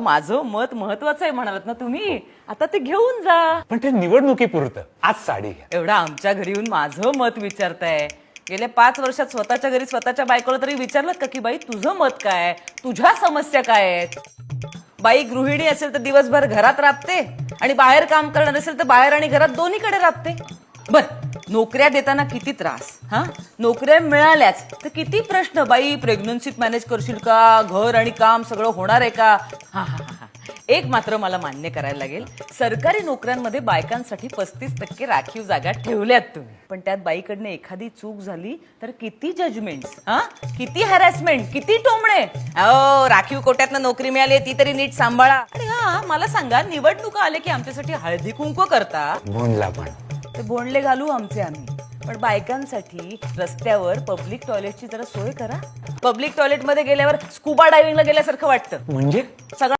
माझं मत महत्वाचं आहे म्हणालात ना तुम्ही. आता ते घेऊन जा. पण ते निवडणुकीपुरतं. आज साडी घ्या. एवढा आमच्या घरी येऊन माझं मत विचारताय. गेल्या पाच वर्षात स्वतःच्या घरी स्वतःच्या बायकोला तरी विचारलं का की बाई तुझं मत काय? तुझ्या समस्या काय आहेत? बाई गृहिणी असेल तर दिवसभर घरात राबते आणि बाहेर काम करणार असेल तर बाहेर आणि घरात दोन्हीकडे राबते. बर नोकऱ्या देताना किती त्रास हा? नोकऱ्या मिळाल्याच तर किती प्रश्न बाई प्रेग्नन्सीत मॅनेज करशील का? घर आणि काम सगळं होणार आहे का? हा हा हा एक मात्र मला मान्य करायला लागेल सरकारी नोकऱ्यांमध्ये बायकांसाठी पस्तीस टक्के राखीव जागा ठेवल्यात तुम्ही. पण त्यात बाईकडनं एखादी चूक झाली तर किती जजमेंट हा? किती हॅरॅसमेंट किती टोमणे? अहो राखीव कोट्यातनं नोकरी मिळाली ती तरी नीट सांभाळा. आणि हा मला सांगा निवडणुका आले की आमच्यासाठी हळदी कुंकू करता? पण. ते बोंडले घालू आमचे आम्ही. पण बायकांसाठी रस्त्यावर पब्लिक टॉयलेटची जरा सोय करा. पब्लिक टॉयलेटमध्ये गेल्यावर स्कुबा डायव्हिंगला गेल्यासारखं वाटतं. म्हणजे? सगळं